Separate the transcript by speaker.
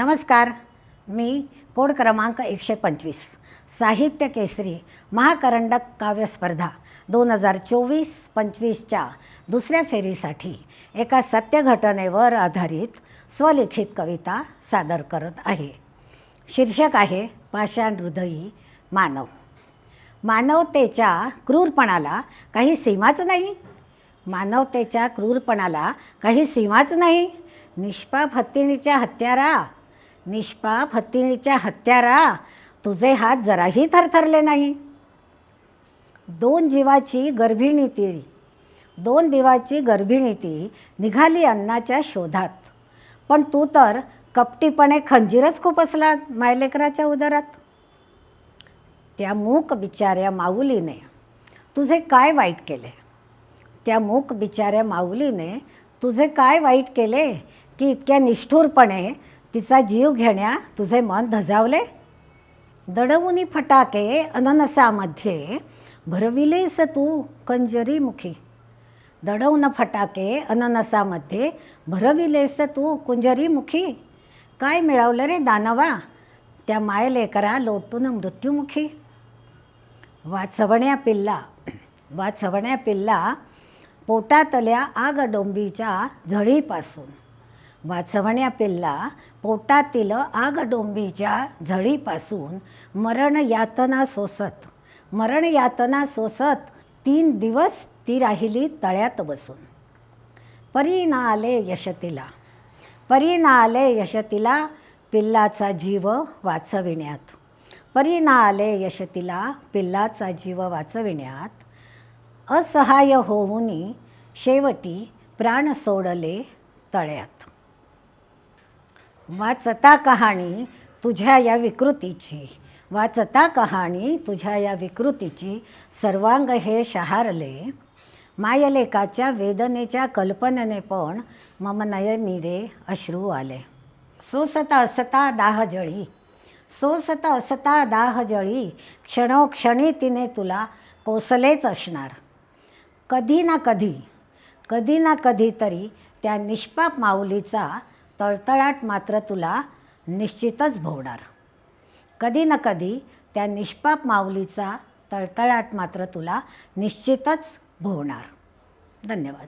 Speaker 1: नमस्कार मी कोड क्रमांक एकशे पंचवीस साहित्य केसरी महाकरंडक काव्यस्पर्धा दोन हजार चोवीस पंचवीसच्या दुसऱ्या फेरीसाठी एका सत्यघटनेवर आधारित स्वलिखित कविता सादर करत आहे. शीर्षक आहे पाषाण हृदयी मानव. मानवतेच्या क्रूरपणाला काही सीमाच नाही. मानवतेच्या क्रूरपणाला काही सीमाच नाही. निष्पाप हत्तीणीच्या हत्यारा निष्पाप हत्तीणीच्या हत्यारा तुझे हात जराही थरथरले नाही. दोन जीवाची गर्भिणी ती दोन दिवाची गर्भिणी ती निघाली अन्नाच्या शोधात. पण तू तर कपटीपणे खंजीरच खुपसला मायलेकराच्या उदरात. त्या मूक बिचाऱ्या माऊलीने तुझे काय वाईट केले? त्या मूक बिचाऱ्या माऊलीने तुझे काय वाईट केले की इतक्या निष्ठुरपणे तिचा जीव घेण्या तुझे मन धजावले? दडवुनी फटाके अननसामध्ये भरविलेस तू कंजरीमुखी. दडवून फटाके अननसामध्ये भरविलेस तू कुंजरीमुखी. काय मिळवलं रे दानवा? त्या मायलेकरा लोटून मृत्युमुखी. वाचवण्या पिल्ला वाचवण्या पिल्ला पोटातल्या आगडोंबीच्या झळीपासून. वाचवण्या पिल्ला पोटातील आगडोंबीच्या झळीपासून मरण यातना सोसत मरण यातना सोसत तीन दिवस ती राहिली तळ्यात बसून. परी ना आले यशतीला परी ना आले यशतीला पिल्लाचा जीव वाचविण्यात परी ना आले यशतीला पिल्लाचा जीव वाचविण्यात असहाय्य होऊनी शेवटी प्राण सोडले तळ्यात. वाचता कहाणी तुझ्या या विकृतीची वाचता कहाणी तुझ्या या विकृतीची सर्वांग हे शहारले. मायलेकाच्या वेदनेच्या कल्पनेने पण मम नयनी रे अश्रू आले. सोसता असता दाह जळी सोसता असता दाह जळी क्षणोक्षणी तिने तुला कोसलेच असणार. कधी ना कधी कधी ना कधी तरी त्या निष्पाप माऊलीचा तळतळाट मात्र तुला निश्चितच भोवणार. कधी ना कधी त्या निष्पाप माऊलीचा तळतळाट मात्र तुला निश्चितच भोवणार. धन्यवाद.